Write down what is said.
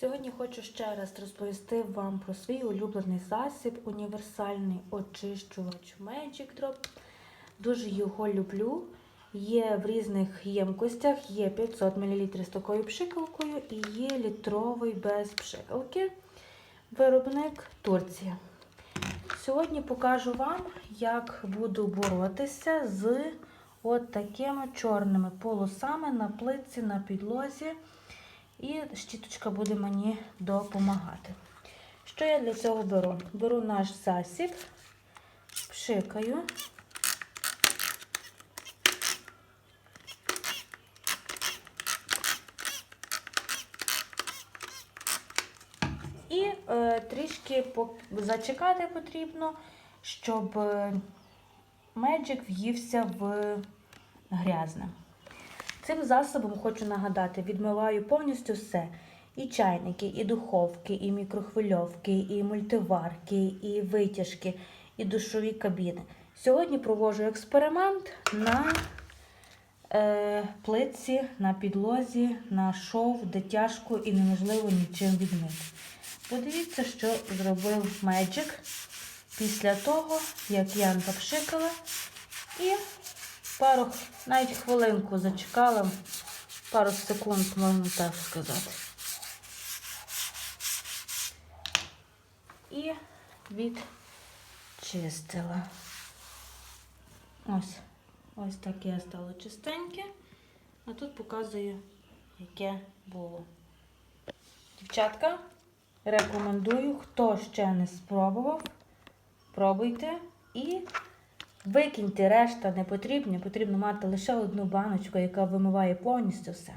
Сьогодні хочу ще раз розповісти вам про свій улюблений засіб, універсальний очищувач Magic Drop. Дуже його люблю. Є в різних ємкостях, є 500 мл з такою пшикалкою і є літровий без пшикалки. Виробник Турція. Сьогодні покажу вам, як буду боротися з от такими чорними полосами на плитці, на підлозі. І щіточка буде мені допомагати. Що я для цього беру? Беру наш засіб, пшикаю. І е, трішки зачекати потрібно, щоб е, меджик в'ївся в грязне. Цим засобом хочу нагадати, відмиваю повністю все. І чайники, і духовки, і мікрохвильовки, і мультиварки, і витяжки, і душові кабіни. Сьогодні проводжу експеримент на е, плитці, на підлозі, на шов, де тяжко і неможливо нічим відмити. Подивіться, що зробив Magic після того, як я запшикала і пару, навіть хвилинку зачекала, пару секунд, можна так сказати. І відчистила. Ось, ось таке стало чистеньке. А тут показую, яке було. Дівчатка, рекомендую, хто ще не спробував, пробуйте і Викиньте решта не потрібні, потрібно мати лише одну баночку, яка вимиває повністю все.